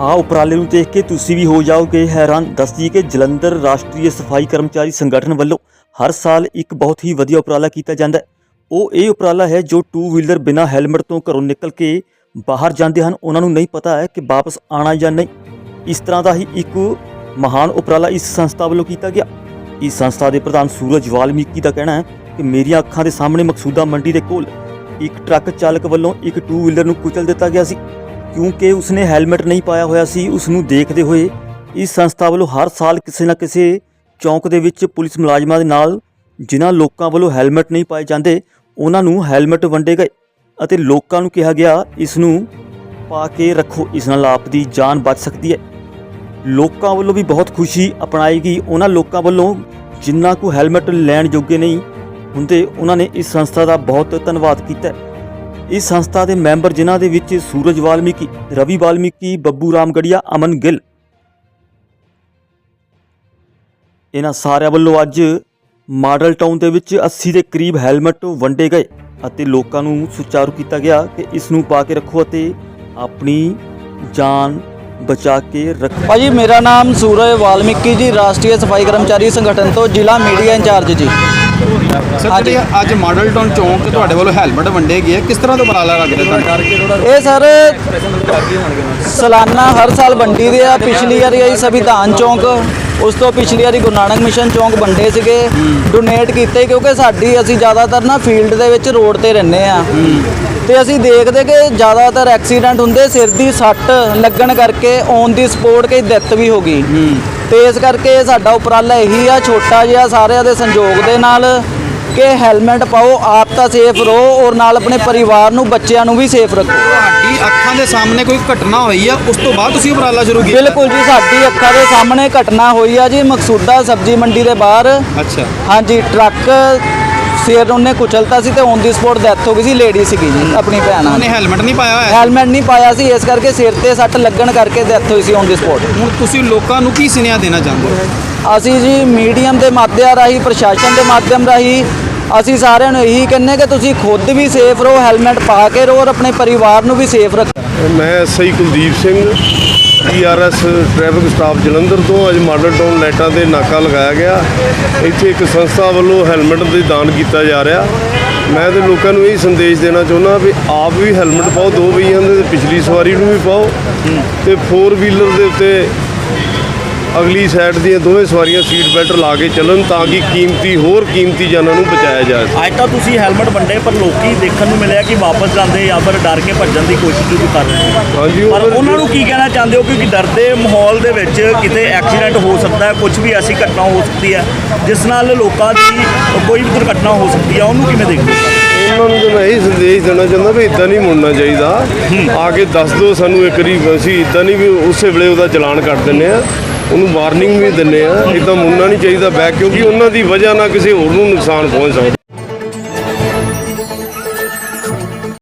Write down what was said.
ਆ ਉਪਰਾਲੇ ਨੂੰ ਦੇਖ ਕੇ ਤੁਸੀਂ ਵੀ ਹੋ ਜਾਓਗੇ ਹੈਰਾਨ। ਦੱਸਦੀ ਕਿ ਜਲੰਧਰ ਰਾਸ਼ਟਰੀ ਸਫ਼ਾਈ ਕਰਮਚਾਰੀ ਸੰਗਠਨ ਵੱਲੋਂ ਹਰ ਸਾਲ ਇੱਕ ਬਹੁਤ ਹੀ ਵਧੀਆ ਉਪਰਾਲਾ ਕੀਤਾ ਜਾਂਦਾ ਹੈ। ਉਹ ਇਹ ਉਪਰਾਲਾ ਹੈ ਜੋ ਟੂ ਵੀਲਰ ਬਿਨਾਂ ਹੈਲਮਟ ਤੋਂ ਘਰੋਂ ਨਿਕਲ ਕੇ ਬਾਹਰ ਜਾਂਦੇ ਹਨ। ਉਹਨਾਂ ਨੂੰ ਨਹੀਂ ਪਤਾ ਹੈ ਕਿ ਵਾਪਸ ਆਣਾ ਜਾਂ ਨਹੀਂ। ਇਸ ਤਰ੍ਹਾਂ ਦਾ ਹੀ ਇੱਕ ਮਹਾਨ ਉਪਰਾਲਾ ਇਸ ਸੰਸਥਾ ਵੱਲੋਂ ਕੀਤਾ ਗਿਆ। ਇਸ ਸੰਸਥਾ ਦੇ ਪ੍ਰਧਾਨ ਸੂਰਜ ਵਾਲਮੀਕੀ ਦਾ ਕਹਿਣਾ ਹੈ ਕਿ ਮੇਰੀਆਂ ਅੱਖਾਂ ਦੇ ਸਾਹਮਣੇ ਮਕਸੂਦਾ ਮੰਡੀ ਦੇ ਕੋਲ ਇੱਕ ਟਰੱਕ ਚਾਲਕ ਵੱਲੋਂ ਇੱਕ ਟੂ ਵੀਲਰ ਨੂੰ ਕੁਚਲ ਦਿੱਤਾ ਗਿਆ ਸੀ। ਕਿਉਂਕਿ ਉਸਨੇ ਹੈਲਮਟ ਨਹੀਂ ਪਾਇਆ ਹੋਇਆ ਸੀ ਉਸ ਨੂੰ ਦੇਖਦੇ ਹੋਏ ਇਸ ਸੰਸਥਾ ਵੱਲੋਂ ਹਰ ਸਾਲ ਕਿਸੇ ਨਾ ਕਿਸੇ ਚੌਂਕ ਦੇ ਵਿੱਚ ਪੁਲਿਸ ਮੁਲਾਜ਼ਮਾਂ ਦੇ ਨਾਲ ਜਿਨ੍ਹਾਂ ਲੋਕਾਂ ਵੱਲੋਂ ਹੈਲਮਟ ਨਹੀਂ ਪਾਏ ਜਾਂਦੇ, ਉਹਨਾਂ ਨੂੰ ਹੈਲਮਟ ਵੰਡੇ ਗਏ ਅਤੇ ਲੋਕਾਂ ਨੂੰ ਕਿਹਾ ਗਿਆ ਇਸ ਨੂੰ ਪਾ ਕੇ ਰੱਖੋ, ਇਸ ਨਾਲ ਆਪ ਦੀ ਜਾਨ ਬਚ ਸਕਦੀ ਹੈ। ਲੋਕਾਂ ਵੱਲੋਂ ਵੀ ਬਹੁਤ ਖੁਸ਼ੀ ਅਪਣਾਈ ਗਈ। ਉਹਨਾਂ ਲੋਕਾਂ ਵੱਲੋਂ ਜਿਨ੍ਹਾਂ ਕੋ ਹੈਲਮਟ ਲੈਣ ਯੋਗੇ ਨਹੀਂ ਹੁੰਦੇ, ਉਹਨਾਂ ਨੇ ਇਸ ਸੰਸਥਾ ਦਾ ਬਹੁਤ ਧੰਨਵਾਦ ਕੀਤਾ। ਇਸ ਸੰਸਥਾ ਦੇ ਮੈਂਬਰ ਜਿਨ੍ਹਾਂ ਦੇ ਵਿੱਚ ਸੂਰਜ ਵਾਲਮੀਕੀ, ਰਵੀ ਵਾਲਮੀਕੀ, ਬੱਬੂ ਰਾਮਗੜੀਆ, ਅਮਨ ਗਿੱਲ। ਇਹਨਾਂ ਸਾਰਿਆਂ ਵੱਲੋਂ ਅੱਜ ਮਾਡਲ ਟਾਊਨ ਦੇ ਵਿੱਚ 80 ਦੇ ਕਰੀਬ ਹੈਲਮਟ ਵੰਡੇ ਗਏ ਅਤੇ ਲੋਕਾਂ ਨੂੰ ਸੁਚਾਰੂ ਕੀਤਾ ਗਿਆ ਕਿ ਇਸ ਨੂੰ ਪਾ ਕੇ ਰੱਖੋ ਅਤੇ ਆਪਣੀ ਜਾਨ ਬਚਾ ਕੇ ਰੱਖੋ। ਭਾਜੀ, ਮੇਰਾ ਨਾਮ ਸੂਰਜ ਵਾਲਮੀਕੀ ਜੀ, ਰਾਸ਼ਟਰੀ ਸਫ਼ਾਈ ਕਰਮਚਾਰੀ ਸੰਗਠਨ ਤੋਂ ਜ਼ਿਲ੍ਹਾ ਮੀਡੀਆ ਇੰਚਾਰਜ ਜੀ। ਸਰ। ਜਿਹੜੀ ਅੱਜ ਮਾਡਲ ਟਾਊਨ ਚੌਂਕ ਤੇ ਤੁਹਾਡੇ ਵੱਲੋਂ ਹੈਲਮਟ ਵੰਡੇ ਗਏ ਆ, ਕਿਸ ਤਰ੍ਹਾਂ ਦਾ ਉਪਰਾਲਾ ਲੱਗ ਰਿਹਾ ਤੁਹਾਨੂੰ? ਇਹ ਸਰ ਸਾਲਾਨਾ ਹਰ ਸਾਲ ਵੰਡੀ ਦੇ ਆ। ਪਿਛਲੀ ਵਾਰੀ ਆਈ ਸੰਵਿਧਾਨ ਚੌਂਕ ਉਸ ਤੋਂ ਪਿਛਲੀ ਵਾਰੀ ਗੁਰੂ ਨਾਨਕ ਮਿਸ਼ਨ ਚੌਂਕ ਵੰਡੇ ਸੀਗੇ। ਡੋਨੇਟ ਕੀਤੇ ਕਿਉਂਕਿ ਸਾਡੀ ਅਸੀਂ ਜ਼ਿਆਦਾਤਰ ਨਾ ਫੀਲਡ ਦੇ ਵਿੱਚ ਰੋਡ ਤੇ ਰਹਿੰਦੇ ਆ। ਤੇ ਅਸੀਂ ਦੇਖਦੇ ਕਿ ਜ਼ਿਆਦਾਤਰ ਐਕਸੀਡੈਂਟ ਹੁੰਦੇ ਸਿਰ ਦੀ ਸੱਟ ਲੱਗਣ ਕਰਕੇ ਔਨ ਦੀ ਸਪੋਰਟ ਕਈ ਡੈਥ ਵੀ ਹੋ ਗਈ। ਤੇ ਇਸ ਕਰਕੇ ਸਾਡਾ ਉਪਰਾਲਾ ਇਹੀ ਆ ਛੋਟਾ ਜਿਹਾ ਸਾਰਿਆਂ ਦੇ ਸੰਯੋਗ ਦੇ ਨਾਲ ਕਿ ਹੈਲਮਟ ਪਾਓ ਆਪ ਤਾਂ ਸੇਫ ਰਹੋ ਔਰ ਨਾਲ ਆਪਣੇ ਪਰਿਵਾਰ ਨੂੰ ਬੱਚਿਆਂ ਨੂੰ ਵੀ ਸੇਫ ਰੱਖੋ। ਤੁਹਾਡੀ ਅੱਖਾਂ ਦੇ ਸਾਹਮਣੇ ਕੋਈ ਘਟਨਾ ਹੋਈ ਆ ਉਸ ਤੋਂ ਬਾਅਦ ਤੁਸੀਂ ਉਪਰਾਲਾ ਸ਼ੁਰੂ ਕੀਤਾ? ਬਿਲਕੁਲ ਜੀ ਸਾਡੀ ਅੱਖਾਂ ਦੇ ਸਾਹਮਣੇ ਘਟਨਾ ਹੋਈ ਆ ਜੀ ਮਕਸੂਦਾ ਸਬਜ਼ੀ ਮੰਡੀ ਦੇ ਬਾਹਰ। ਅੱਛਾ। ਹਾਂਜੀ ਟਰੱਕ ਸਿਰ ਉਹਨੇ ਕੁਚਲਤਾ ਸੀ ਤੇ ਔਨ ਦੀ ਸਪੋਟ ਡੈਥ ਹੋ ਗਈ ਸੀ ਲੇਡੀ ਸੀਗੀ ਜੀ ਆਪਣੀ ਭੈਣ ਆ ਉਹਨੇ ਹੈਲਮਟ ਨਹੀਂ ਪਾਇਆ ਹੋਇਆ? ਹੈਲਮਟ ਨਹੀਂ ਪਾਇਆ ਸੀ ਇਸ ਕਰਕੇ ਸਿਰ ਤੇ ਸੱਟ ਲੱਗਣ ਕਰਕੇ ਡੈਥ ਹੋਈ ਸੀ ਔਨ ਦੀ ਸਪੋਟ ਹੁਣ ਤੁਸੀਂ ਲੋਕਾਂ ਨੂੰ ਕੀ ਸੁਨੇਹਾ ਦੇਣਾ ਚਾਹੁੰਦੇ ਹੋ? ਅਸੀਂ ਜੀ ਮੀਡੀਅਮ ਦੇ ਮਾਧਿਅਮ ਰਾਹੀਂ ਪ੍ਰਸ਼ਾਸਨ ਦੇ ਮਾਧਿਅਮ ਰਾਹੀਂ ਅਸੀਂ ਸਾਰਿਆਂ ਨੂੰ ਇਹੀ ਕਹਿੰਨੇ ਕਿ ਤੁਸੀਂ ਖੁਦ ਵੀ ਸੇਫ ਰਹੋ ਹੈਲਮਟ ਪਾ ਕੇ ਰਹੋ ਔਰ ਆਪਣੇ ਪਰਿਵਾਰ ਨੂੰ ਵੀ ਸੇਫ ਰੱਖੋ। ਮੈਂ SI Kuldeep Singh TRS traffic staff Jalandhar ਤੋਂ। ਅੱਜ ਮਾਡਲ ਟਾਊਨ ਲਾਈਟਾਂ ਤੇ ਨਾਕਾ ਲਗਾਇਆ ਗਿਆ। ਇੱਥੇ ਇੱਕ ਸੰਸਥਾ ਵੱਲੋਂ ਹੈਲਮਟ ਦੇ ਦਾਨ ਕੀਤਾ ਜਾ ਰਿਹਾ। ਮੈਂ ਤੇ ਲੋਕਾਂ ਨੂੰ ਇਹ ਸੰਦੇਸ਼ ਦੇਣਾ ਚਾਹੁੰਦਾ ਵੀ ਆਪ ਵੀ ਹੈਲਮਟ ਪਾਓ, ਦੋ ਪਹੀਆਂ ਦੇ ਪਿਛਲੀ ਸਵਾਰੀ ਨੂੰ ਵੀ ਪਾਓ। ਤੇ 4 ਵੀਲਰ ਦੇ ਉੱਤੇ ਅਗਲੀ ਸਾਈਡ ਦੀਆਂ ਦੋਵੇਂ ਸਵਾਰੀਆਂ ਸੀਟ ਬੈਲਟ ਲਾ ਕੇ ਚੱਲਣ ਤਾਂ ਕਿ ਕੀਮਤੀ ਹੋਰ ਕੀਮਤੀ ਜਾਨਾਂ ਨੂੰ ਬਚਾਇਆ ਜਾ ਸਕੇ। ਅੱਜ ਤਾਂ ਤੁਸੀਂ ਹੈਲਮਟ ਵੰਡੇ ਪਰ ਲੋਕੀ ਦੇਖਣ ਨੂੰ ਮਿਲਿਆ ਕਿ ਵਾਪਸ ਜਾਂਦੇ ਜਾਂ ਫਿਰ ਡਰ ਕੇ ਭੱਜਣ ਦੀ ਕੋਸ਼ਿਸ਼ ਵੀ ਕਰ ਰਹੇ ਹਾਂਜੀ ਪਰ ਉਹਨਾਂ ਨੂੰ ਕੀ ਕਹਿਣਾ ਚਾਹੁੰਦੇ ਹੋ? ਕਿਉਂਕਿ ਡਰਦੇ ਮਾਹੌਲ ਦੇ ਵਿੱਚ ਕਿਤੇ ਐਕਸੀਡੈਂਟ ਹੋ ਸਕਦਾ ਹੈ ਕੁਝ ਵੀ ਐਸੀ ਘਟਨਾ ਹੋ ਸਕਦੀ ਹੈ ਜਿਸ ਨਾਲ ਲੋਕਾਂ ਦੀ ਕੋਈ ਵੀ ਦੁਰਘਟਨਾ ਹੋ ਸਕਦੀ ਹੈ। ਉਹਨੂੰ ਕਿਵੇਂ ਦੇਖਦੇ ਹੋ? ਉਹਨਾਂ ਨੂੰ ਤਾਂ ਮੈਂ ਇਹ ਸੰਦੇਸ਼ ਦੇਣਾ ਚਾਹੁੰਦਾ ਵੀ ਇਦਾਂ ਨਹੀਂ ਮੁੜਨਾ ਚਾਹੀਦਾ। ਆ ਕੇ ਦੱਸ ਦਿਓ ਸਾਨੂੰ ਇੱਕ ਵਾਰੀ ਅਸੀਂ ਇਦਾਂ ਨਹੀਂ ਵੀ ਉਸੇ ਵੇਲੇ ਉਹਦਾ ਚਲਾਨ ਕੱਟ ਦਿੰਨੇ ਆ ਉਹਨੂੰ ਵਾਰਨਿੰਗ ਵੀ ਦਿੰਨੇ ਆ। ਇਦਾਂ ਮੁੜਨਾ ਨਹੀਂ ਚਾਹੀਦਾ ਬੈਕ, ਕਿਉਂਕਿ ਉਹਨਾਂ ਦੀ ਵਜ੍ਹਾ ਨਾਲ ਕਿਸੇ ਹੋਰ ਨੂੰ ਨੁਕਸਾਨ ਪਹੁੰਚ ਸਕਦਾ।